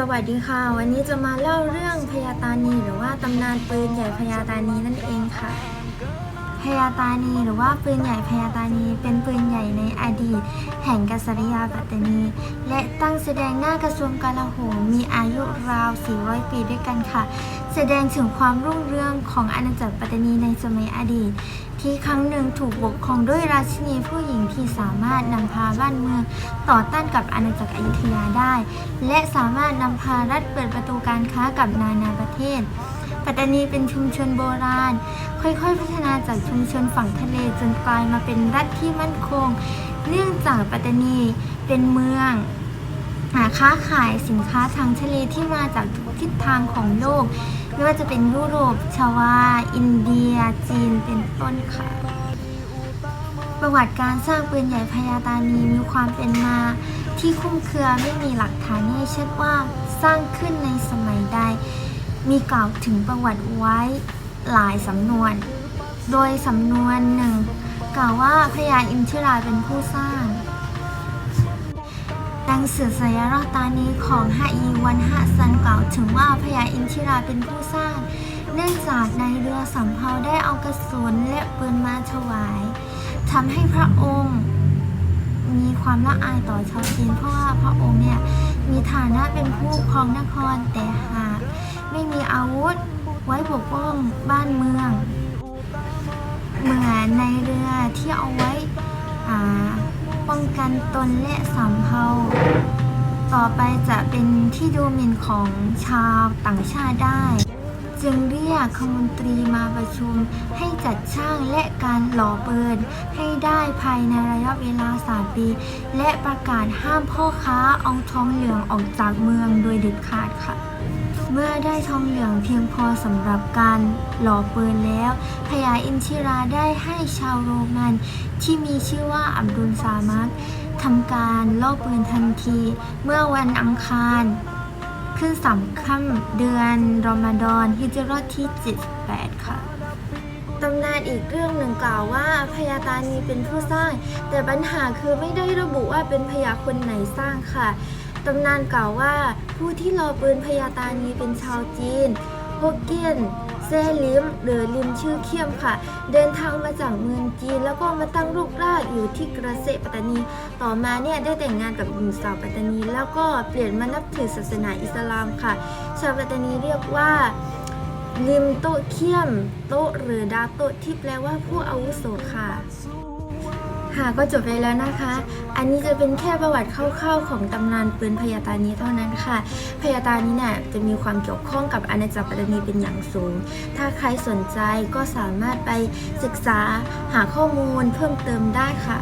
สวัสดีค่ะ วันนี้จะมาเล่าเรื่องพญาตานีหรือว่าตำนานปืนใหญ่พญาตานีนั่นเองค่ะ พญาตานี หรือว่าปืนใหญ่พญาตานี เป็นปืนใหญ่ในอดีต แห่งกษัตริยาปัตตานี และตั้งแสดงหน้ากระทรวงกลาโหมมีอายุราว 400 ปีด้วยกันค่ะ แสดงถึงความรุ่งเรืองของอาณาจักรปัตตานีในสมัยอดีต ที่ครั้งหนึ่งถูกปกครองด้วยราชินีผู้หญิงที่สามารถนำพาบ้านเมืองต่อต้านกับอาณาจักรอยุธยาได้ และสามารถนำพารัฐเปิดประตูการค้ากับนานาประเทศ ปัตตานีเป็นชุมชนโบราณ ค่อยๆ พัฒนาจากชุมชนฝั่งทะเลจนกลายมาเป็นรัฐที่มั่นคง เนื่องจากปัตตานีเป็นเมืองหาค้าขายสินค้าทางทะเลที่มาจากทุกทิศทางของโลก ไม่ว่าจะเป็นยุโรป ชาวา อินเดีย จีนเป็นต้นค่ะ ประวัติการสร้างปืนใหญ่พญาตานีมีความเป็นมาที่คุ้มเครือไม่มีหลักฐานให้ชัดว่าสร้างขึ้นในสมัยใด มีกล่าวถึงประวัติไว้หลายสำนวน โดยสำนวนหนึ่ง กล่าวว่าพญาอินทิราเป็นผู้สร้าง ดังสื่อสยรอตานี้ของฮาอีวันฮะซันกล่าวถึงว่าพญาอินทิราเป็นผู้สร้าง เนื่องจากในเรือสำเภาได้เอากระสุนและปืนมาถวายทำให้พระองค์มีความละอายต่อชาวจีนเพราะว่าพระองค์เนี่ยมีฐานะเป็นผู้ครองนครแต่หา ไม่มีอาวุธ ไว้ปกป้องบ้านเมือง เหมือนในเรือที่เอาไว้ป้องกันตนและสำเภาต่อไปจะเป็นที่ดูหมิ่นของชาวต่างชาติได้ จึงเรียกคมนตรีมาประชุม ให้จัดช่างและการหล่อปืนให้ได้ภายในระยะเวลา 3 ปี และประกาศห้ามพ่อค้าเอาทองเหลืองออกจากเมืองโดยเด็ดขาดค่ะ เมื่อได้ทองเหลืองเพียงพอสำหรับการหล่อปืนแล้วพญาอินทิราได้ให้ชาวโรมันที่มีชื่อว่าอับดุลซามักทำการล่อปืนทันที เมื่อวันอังคาร ขึ้นสามค่ำเดือนรอมฎอนฮิจรัตที่ 78 ค่ะตำนานอีกเรื่องหนึ่งกล่าวว่าพญาตานีเป็นผู้สร้าง แต่ปัญหาคือไม่ได้ระบุว่าเป็นพญาคนไหนสร้างค่ะตำนานกล่าวว่าผู้ที่รอปืนพญาตานีเป็นชาวจีนฮกเกี้ยน เซลิมหรือลิมชื่อเขียมค่ะ เดินทางมาจากเมืองจีน แล้วก็มาตั้งลูกรากอยู่ที่กระเซปัตตานี ต่อมาเนี่ยได้แต่งงานกับหญิงสาวปัตตานี แล้วก็เปลี่ยนมานับถือศาสนาอิสลามค่ะ ชาวปัตตานีเรียกว่าลิมโตเขียม โตหรือดาโตที่แปลว่าผู้อาวุโสค่ะ ค่ะก็จบไปแล้วนะคะ อันนี้จะเป็นแค่ประวัติคร่าวๆของตำนานปืนพยาตานี้เท่านั้นค่ะพยาตานี้เนี่ยจะมีความเกี่ยวข้องกับอาณาจักรปัตตานีเป็นอย่างสูง ถ้าใครสนใจก็สามารถไปศึกษาหาข้อมูลเพิ่มเติมได้ค่ะ